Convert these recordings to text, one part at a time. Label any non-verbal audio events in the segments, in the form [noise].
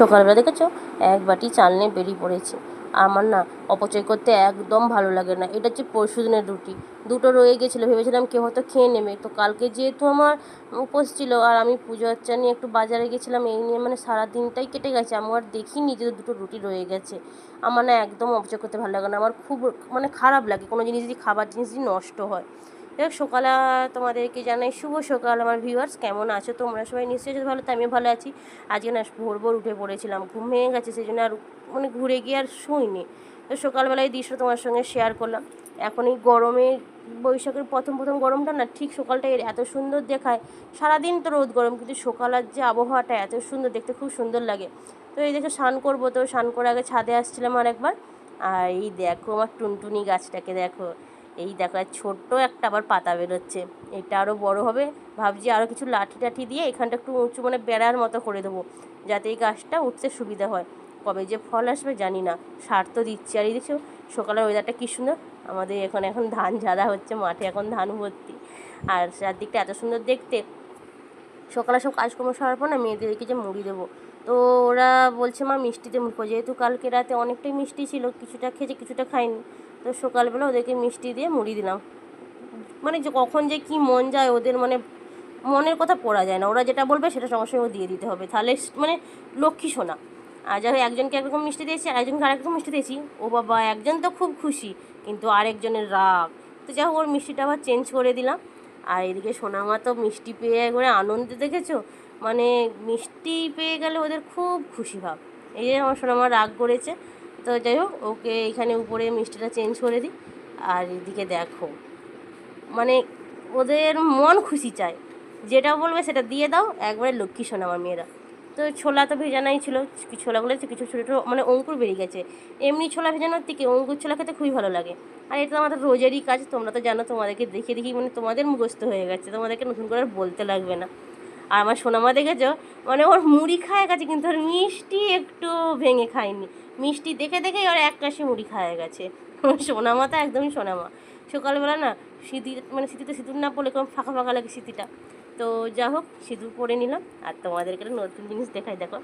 সকালবেলা দেখেছ? এক বাটি চাল নিয়ে বেরিয়ে পড়েছি। আমার না অপচয় করতে একদম ভালো লাগে না। এটা হচ্ছে পরশু দিনের রুটি। দুটো রয়ে গেছিল, ভেবেছিলাম কেউ হয়তো খেয়ে নেবে। তো কালকে যেহেতু আমার উপোস ছিল আর আমি পুজো আর্চা নিয়ে একটু বাজারে গেছিলাম, এই নিয়ে মানে সারা দিনটাই কেটে গেছে। আমি আর দেখিনি যে দুটো রুটি রয়ে গেছে। আমার না একদম অপচয় করতে ভালো লাগে না। আমার খুব মানে খারাপ লাগে। কোনো জিনিস যদি খাবার জিনিস যদি নষ্ট হয়। যাই সকালে তোমাদেরকে জানাই, শুভ সকাল আমার ভিউয়ার্স কেমন আছো তোমরা সবাই? নিশ্চয়ই ভালো, তো আমিও ভালো আছি। আজকে না ভোর ভোর উঠে পড়েছিলাম, ঘুম ভেঙে গেছে সেই জন্য আর মানে ঘুরে গিয়ে আর শুইনি। তো সকালবেলায় দৃশ্য তোমার সঙ্গে শেয়ার করলাম। এখন এই গরমে, বৈশাখের প্রথম প্রথম গরমটা না ঠিক সকালটা এত সুন্দর দেখায়। সারাদিন তো রোদ গরম, কিন্তু সকালের যে আবহাওয়াটা এত সুন্দর, দেখতে খুব সুন্দর লাগে। তো এই দেখে স্নান করব, তো স্নান করে আগে ছাদে আসছিলাম আর একবার আর এই দেখো আমার টুনটুনি গাছটাকে দেখো। এই দেখো আর ছোট্ট একটা আবার পাতা বেরোচ্ছে। এটা আরও বড় হবে। ভাবছি আরও কিছু লাঠি টাঠি দিয়ে এখানটা একটু উঁচু মানে বেড়ার মতো করে দেবো, যাতে এই গাছটা উঠতে সুবিধা হয়। কবে যে ফল আসবে জানি না। সার তো দিচ্ছি আর এই দেখছ, সকালের ওয়েদারটা কী সুন্দর। আমাদের এখানে, এখন ধান ঝাড়া হচ্ছে, মাঠে এখন ধান ভর্তি। আর চারদিকটা এত সুন্দর দেখতে। সকালে সব কাজকর্ম সারার পর না মেয়েদেরকে যে মুড়ি দেবো। তো ওরা বলছে, মা, মিষ্টিতে মুখো যেহেতু কালকে রাতে অনেকটাই মিষ্টি ছিল, কিছুটা খেয়েছে, কিছুটা খাইনি। তো সকালবেলা ওদেরকে মিষ্টি দিয়ে মুড়ি দিলাম। মানে যে কখন যে কি মন যায় ওদের মানে মনের কথা পড়া যায় না। ওরা যেটা বলবে সেটা সঙ্গে সঙ্গে দিয়ে দিতে হবে। তাহলে মানে লক্ষ্মী শোনা আর যাই একজনকে একরকম মিষ্টি দিয়েছি, আরেকজনকে আরেকরকম মিষ্টি দিয়েছি। ও বাবা, একজন তো খুব খুশি, কিন্তু আরেকজনের রাগ। তো যাই ওর মিষ্টিটা আবার চেঞ্জ করে দিলাম। আর এদিকে সোনামা তো মিষ্টি পেয়ে একবারে আনন্দ দেখেছ? মানে মিষ্টি পেয়ে গেলে ওদের খুব খুশি ভাব। এই যে আমার সোনামা রাগ করেছে। তো যাই হোক, ওকে এখানে উপরে মিষ্টিটা চেঞ্জ করে দিই। আর এদিকে দেখো মানে ওদের মন খুশি চায়। যেটা বলবে সেটা দিয়ে দাও, একবারে লক্ষ্মী শোনা আমার মেয়েরা। তো ছোলা তো ভেজানাই ছিল ছোলাগুলো কিছু ছোটো ছোটো মানে অঙ্কুর বেরিয়ে গেছে। এমনি ছোলা ভেজানোর থেকে অঙ্কুর ছোলা খেতে খুবই ভালো লাগে। আর এটা আমাদের রোজেরই কাজ, তোমরা তো জানো, তোমাদেরকে দেখে দেখি মানে তোমাদের মুখস্থ হয়ে গেছে, তোমাদেরকে নতুন করে বলতে লাগবে না। আর আমার সোনামা দেখেছ? মানে ওর মুড়ি খায় গেছে, কিন্তু ওর মিষ্টি একটু ভেঙে খায়নি। মিষ্টি দেখে দেখেই ওর এক কাশি মুড়ি খায় গেছে। সোনামা তো একদমই সোনামা। সকালবেলা না সিঁথি মানে সিঁথিতে সিঁদুর না পড়লে কোনো ফাঁকা ফাঁকা লাগে সিঁথিটা। তো যা হোক, সিঁদুর পরে নিলাম। আর তোমাদেরকে নতুন জিনিস দেখাই, দেখো।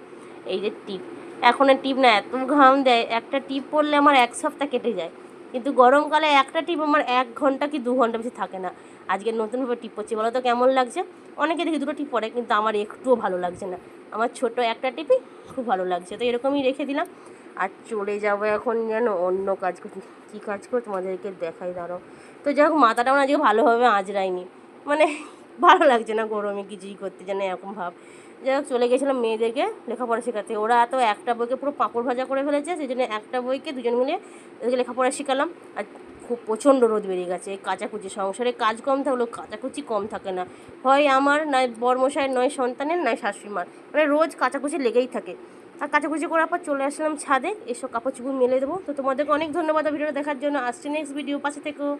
এই যে টিপ। এখন আর টিপ না এত ঘাম দেয়। একটা টিপ পরলে আমার এক সপ্তাহ কেটে যায়। কিন্তু গরমকালে একটা টিপ আমার এক ঘণ্টা কি দু ঘণ্টা বেশি থাকে না। আজকে নতুনভাবে টিপ পরছি বলো তো কেমন লাগছে? অনেকে দেখি দুটো টিপ পরে কিন্তু আমার একটুও ভালো লাগছে না। আমার ছোট একটা টিপই খুব ভালো লাগছে, তো এরকমই রেখে দিলাম। আর চলে যাব এখন যেন অন্য কাজ কী কাজ করে তোমাদেরকে দেখাই দাঁড়ো তো যাই হোক মাথাটাও না আজকে ভালোভাবে আঁচড়াইনি মানে [laughs] ভালো লাগছে না গরমে কিছুই করতে, যেন এরকম ভাব। যাই হোক, চলে গেছিলাম মেয়েদেরকে লেখাপড়া শেখাতে। ওরা তো একটা বইকে পুরো পাঁপড় ভাজা করে ফেলেছে, সেই জন্য একটা বইকে দুজন মিলে ওদেরকে লেখাপড়া শেখালাম। আর খুব প্রচণ্ড রোদ বেরিয়ে গেছে, কাচাকুচি সংসারে কাজ কম থাকলেও কাচাকুচি কম থাকে না। হয় আমার নয় বর্মশায় নয় সন্তানের নয় শাশুড়ি মার মানে রোজ কাচাকুচি লেগেই থাকে। আর কাচাকুচি করার পর চলে আসলাম ছাদে এসব কাপড় চুপড় মেলে দেবো। তো তোমাদেরকে অনেক ধন্যবাদ ভিডিওটা দেখার জন্য। আসছি নেক্সট ভিডিও পাশে থেকেও